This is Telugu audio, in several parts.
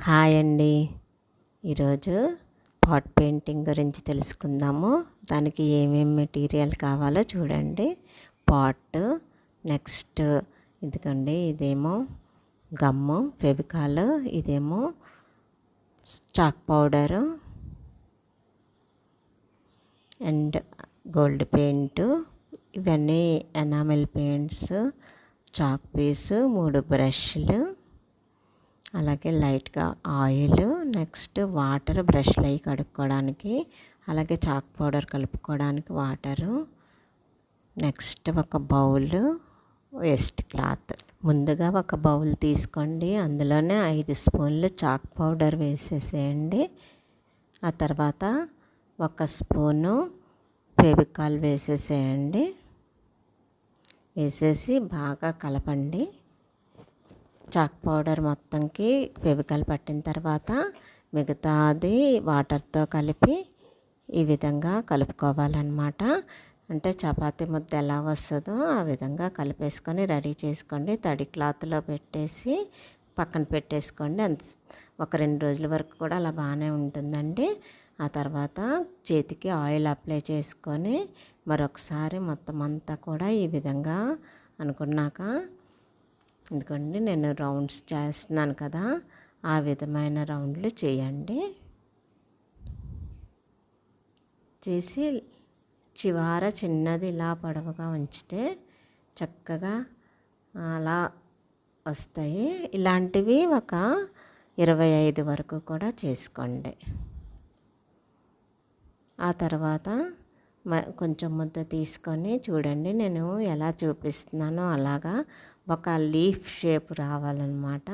హాయ్ అండి. ఈరోజు పాట్ పెయింటింగ్ గురించి తెలుసుకుందాము. దానికి ఏమేమి మెటీరియల్ కావాలో చూడండి. పాట్ నెక్స్ట్ ఇదిగోండి ఇదేమో గమ్ము ఫెవికాల్ ఇదేమో chalk powder and gold paint ఇవన్నీ ఎనామిల్ పెయింట్స్ చాక్ పీసు మూడు బ్రష్లు అలాగే లైట్గా ఆయిల్ నెక్స్ట్ వాటర్ బ్రష్లు అవి కడుక్కోవడానికి అలాగే చాక్ పౌడర్ కలుపుకోవడానికి వాటరు. నెక్స్ట్ ఒక బౌల్ వేస్ట్ క్లాత్. ముందుగా ఒక బౌల్ తీసుకోండి. అందులోనే ఐదు స్పూన్లు చాక్ పౌడర్ వేసేసేయండి. ఆ తర్వాత ఒక స్పూను ఫెవికాల్ వేసేసేయండి. వేసేసి బాగా కలపండి. చాక్ పౌడర్ మొత్తంకి ఫెవికల్ పట్టిన తర్వాత మిగతాది వాటర్తో కలిపి ఈ విధంగా కలుపుకోవాలన్నమాట. అంటే చపాతి ముద్ద ఎలా వస్తుందో ఆ విధంగా కలిపేసుకొని రెడీ చేసుకోండి. తడి క్లాత్లో పెట్టేసి పక్కన పెట్టేసుకోండి. అంత ఒక రెండు రోజుల వరకు కూడా అలా బాగానే ఉంటుందండి. ఆ తర్వాత చేతికి ఆయిల్ అప్లై చేసుకొని మరొకసారి మొత్తం అంతా కూడా ఈ విధంగా అనుకున్నాక ఎందుకండి నేను రౌండ్స్ చేస్తున్నాను కదా ఆ విధమైన రౌండ్లు చేయండి. చేసి చివార చిన్నది ఇలా పొడవుగా ఉంచితే చక్కగా అలా వస్తాయి. ఇలాంటివి ఒక ఇరవై ఐదు వరకు కూడా చేసుకోండి. ఆ తర్వాత కొంచెం ముద్ద తీసుకొని చూడండి నేను ఎలా చూపిస్తున్నానో అలాగా ఒక లీఫ్ షేప్ రావాలన్నమాట.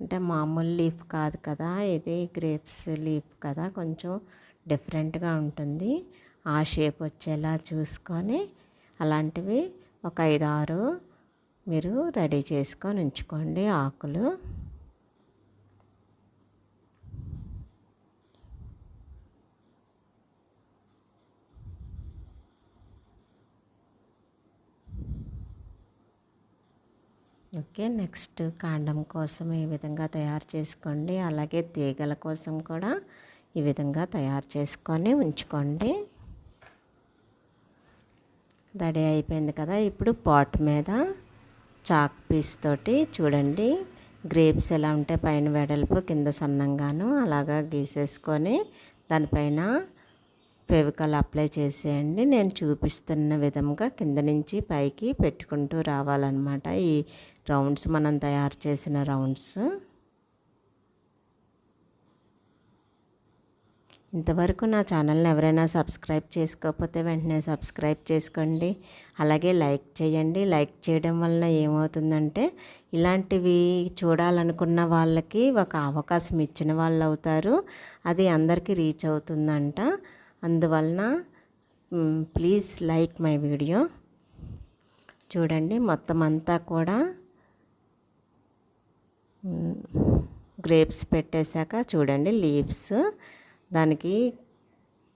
అంటే మామూలు లీఫ్ కాదు కదా ఇది గ్రేప్స్ లీఫ్ కదా కొంచెం డిఫరెంట్గా ఉంటుంది. ఆ షేప్ వచ్చేలా చూసుకొని అలాంటివి ఒక ఐదు ఆరు మీరు రెడీ చేసుకొని ఉంచుకోండి ఆకులు. ఓకే నెక్స్ట్ కాండం కోసం ఈ విధంగా తయారు చేసుకోండి. అలాగే తీగల కోసం కూడా ఈ విధంగా తయారు చేసుకొని ఉంచుకోండి. రెడీ అయిపోయింది కదా ఇప్పుడు పాట్ మీద చాక్ పీస్ తోటి చూడండి. గ్రేప్స్ ఎలా ఉంటే పైన వెడల్పు కింద సన్నంగాను అలాగా గీసేసుకొని దానిపైన ఫెవికల్ అప్లై చేసేయండి. నేను చూపిస్తున్న విధంగా కింద నుంచి పైకి పెట్టుకుంటూ రావాలన్నమాట. ఈ రౌండ్స్ మనం తయారు చేసిన రౌండ్స్. ఇంతవరకు నా ఛానల్ని ఎవరైనా సబ్స్క్రైబ్ చేసుకోకపోతే వెంటనే సబ్స్క్రైబ్ చేసుకోండి. అలాగే లైక్ చేయండి. లైక్ చేయడం వలన ఏమవుతుందంటే ఇలాంటివి చూడాలనుకున్న వాళ్ళకి ఒక అవకాశం ఇచ్చిన వాళ్ళు అవుతారు. అది అందరికీ రీచ్ అవుతుందంట. అందువలన ప్లీజ్ లైక్ మై వీడియో. చూడండి మొత్తం అంతా కూడా గ్రేప్స్ పెట్టేశాక చూడండి లీవ్స్. దానికి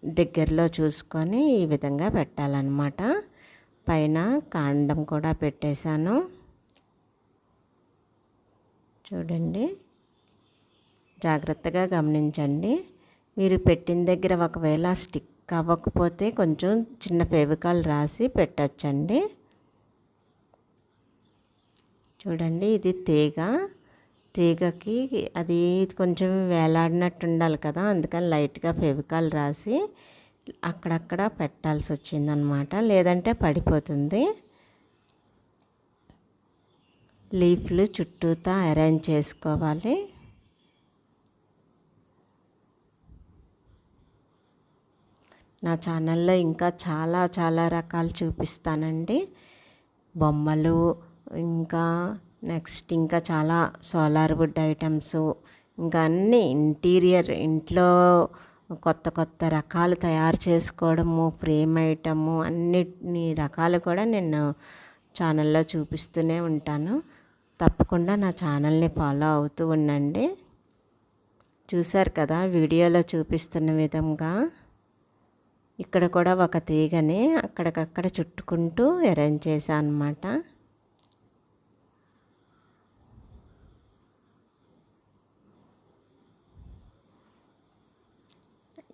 దగ్గరలో చూసుకొని ఈ విధంగా పెట్టాలన్నమాట. పైన కాండం కూడా పెట్టేశాను. చూడండి. జాగ్రత్తగా గమనించండి. మీరు పెట్టిన దగ్గర ఒకవేళ స్టిక్ అవ్వకపోతే కొంచెం చిన్న ఫెవికాల్ రాసి పెట్టచ్చండి. చూడండి ఇది తీగ. తీగకి అది కొంచెం వేలాడినట్టు ఉండాలి కదా అందుకని లైట్గా ఫెవికాల్ రాసి అక్కడక్కడ పెట్టాల్సి వచ్చిందనమాట లేదంటే పడిపోతుంది. లీఫ్లు చుట్టూతా అరేంజ్ చేసుకోవాలి. నా ఛానల్లో ఇంకా చాలా చాలా రకాలు చూపిస్తానండి. బొమ్మలు ఇంకా నెక్స్ట్ ఇంకా చాలా సోలార్ వుడ్ ఐటమ్స్ ఇంకా అన్నీ ఇంటీరియర్ ఇంట్లో కొత్త కొత్త రకాలు తయారు చేసుకోవడము ఫ్రేమ్ ఐటము అన్నిటిని రకాలు కూడా నేను ఛానల్లో చూపిస్తూనే ఉంటాను. తప్పకుండా నా ఛానల్ని ఫాలో అవుతూ ఉండండి. చూశారు కదా వీడియోలో చూపిస్తున్న విధంగా. ఇక్కడ కూడా ఒక తీగని అక్కడికక్కడ చుట్టుకుంటూ అరేంజ్ చేశాను అనమాట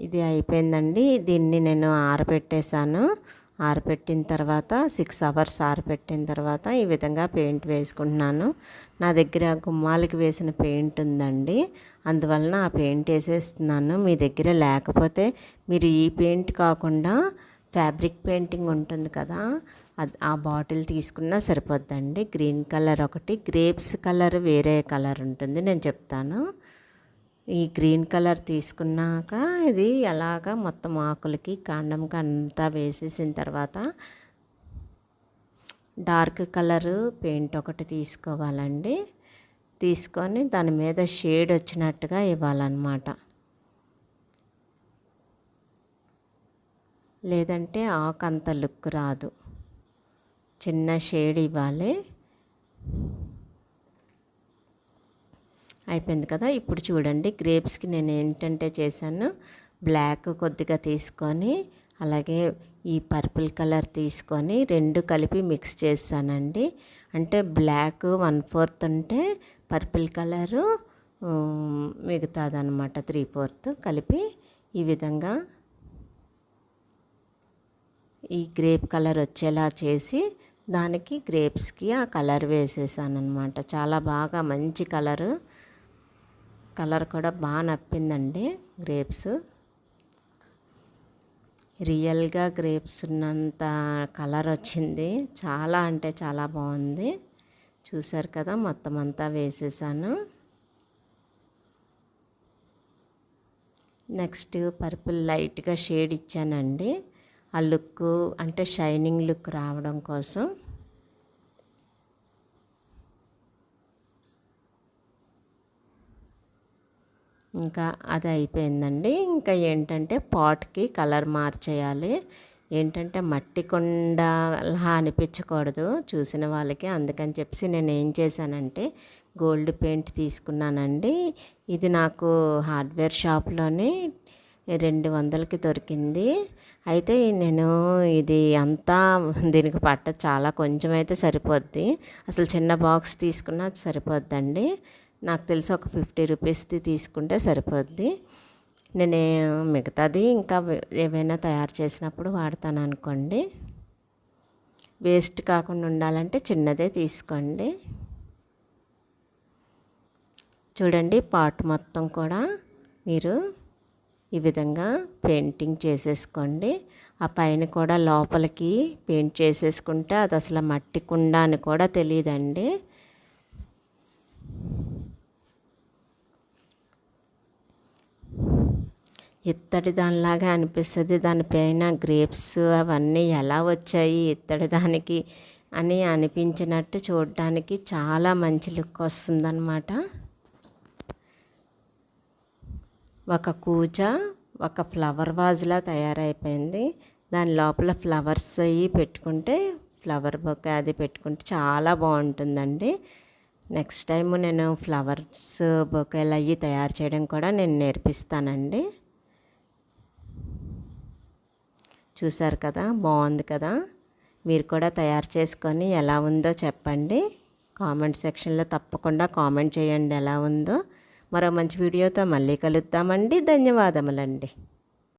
ఇది అయిపోయిందండి. దీన్ని నేను ఆరబెట్టేశాను. ఆరబెట్టిన తర్వాత సిక్స్ అవర్స్ ఆరబెట్టిన తర్వాత ఈ విధంగా పెయింట్ వేసుకుంటున్నాను. నా దగ్గర గుమ్మాలకి వేసిన పెయింట్ ఉందండి. అందువలన ఆ పెయింట్ వేసేస్తున్నాను. మీ దగ్గర లేకపోతే మీరు ఈ పెయింట్ కాకుండా ఫ్యాబ్రిక్ పెయింటింగ్ ఉంటుంది కదా అది ఆ బాటిల్ తీసుకున్నా సరిపోద్దండి. గ్రీన్ కలర్ ఒకటి గ్రేప్స్ కలర్ వేరే కలర్ ఉంటుంది. నేను చెప్తాను. ఈ గ్రీన్ కలర్ తీసుకున్నాక ఇది ఎలాగ మొత్తం ఆకులకి కాండంకి అంతా వేసేసిన తర్వాత డార్క్ కలర్ పెయింట్ ఒకటి తీసుకోవాలండి. తీసుకొని దాని మీద షేడ్ వచ్చినట్టుగా ఇవ్వాలన్నమాట. లేదంటే ఆకు అంత లుక్ రాదు. చిన్న షేడ్ ఇవ్వాలి. అయిపోయింది కదా. ఇప్పుడు చూడండి గ్రేప్స్కి నేను ఏంటంటే చేశాను బ్లాక్ కొద్దిగా తీసుకొని అలాగే ఈ పర్పుల్ కలర్ తీసుకొని రెండు కలిపి మిక్స్ చేశానండి. అంటే బ్లాక్ వన్ ఫోర్త్ ఉంటే పర్పుల్ కలరు మిగతాదనమాట త్రీ ఫోర్త్ కలిపి ఈ విధంగా ఈ గ్రేప్ కలర్ వచ్చేలా చేసి దానికి గ్రేప్స్కి ఆ కలర్ వేసేసాను అనమాట చాలా బాగా మంచి కలరు. కలర్ కూడా బాగా నప్పిందండి గ్రేప్స్. రియల్గా గ్రేప్స్ ఉన్నంత కలర్ వచ్చింది. చాలా అంటే చాలా బాగుంది. చూసారు కదా మొత్తం అంతా వేసేసాను. నెక్స్ట్ పర్పుల్ లైట్గా షేడ్ ఇచ్చానండి. ఆ లుక్ అంటే షైనింగ్ లుక్ రావడం కోసం. ఇంకా అది అయిపోయిందండి. ఇంకా ఏంటంటే పాట్కి కలర్ మార్చేయాలి. ఏంటంటే మట్టి కొండలా అనిపించకూడదు చూసిన వాళ్ళకి. అందుకని చెప్పేసి నేను ఏం చేశానంటే గోల్డ్ పెయింట్ తీసుకున్నానండి. ఇది నాకు హార్డ్వేర్ షాప్లోని రెండు వందలకి దొరికింది. అయితే నేను ఇది అంతా దీనికి పట్ట చాలా కొంచెం అయితే సరిపోద్ది. అసలు చిన్న బాక్స్ తీసుకున్నా సరిపోద్దండి. నాకు తెలిసి ఒక ఫిఫ్టీ రూపీస్ది తీసుకుంటే సరిపోద్ది. నేను మిగతాది ఇంకా ఏవైనా తయారు చేసినప్పుడు వాడతాను అనుకోండి. వేస్ట్ కాకుండా ఉండాలంటే చిన్నదే తీసుకోండి. చూడండి పాట్ మొత్తం కూడా మీరు ఈ విధంగా పెయింటింగ్ చేసేసుకోండి. ఆ పైన కూడా లోపలికి పెయింట్ చేసేసుకుంటే అది అసలు మట్టి కుండ అని కూడా తెలియదండి. ఇత్తడి దానిలాగా అనిపిస్తుంది. దానిపైన గ్రేప్స్ అవన్నీ ఎలా వచ్చాయి ఇత్తడి దానికి అని అనిపించినట్టు చూడడానికి చాలా మంచి లుక్ వస్తుందన్నమాట. ఒక కూజ ఒక ఫ్లవర్ వాజ్లా తయారైపోయింది. దాని లోపల ఫ్లవర్స్ అవి పెట్టుకుంటే ఫ్లవర్ బొక్క అది పెట్టుకుంటే చాలా బాగుంటుందండి. నెక్స్ట్ టైం నేను ఫ్లవర్స్ బొకేలు అవి తయారు చేయడం కూడా నేను నేర్పిస్తానండి. చూసారు కదా బాగుంది కదా? మీరు కూడా తయారు చేసుకొని ఎలా ఉందో చెప్పండి. కామెంట్ సెక్షన్లో తప్పకుండా కామెంట్ చేయండి ఎలా ఉందో. మరో మంచి వీడియోతో మళ్ళీ కలుద్దామండి. ధన్యవాదములండి.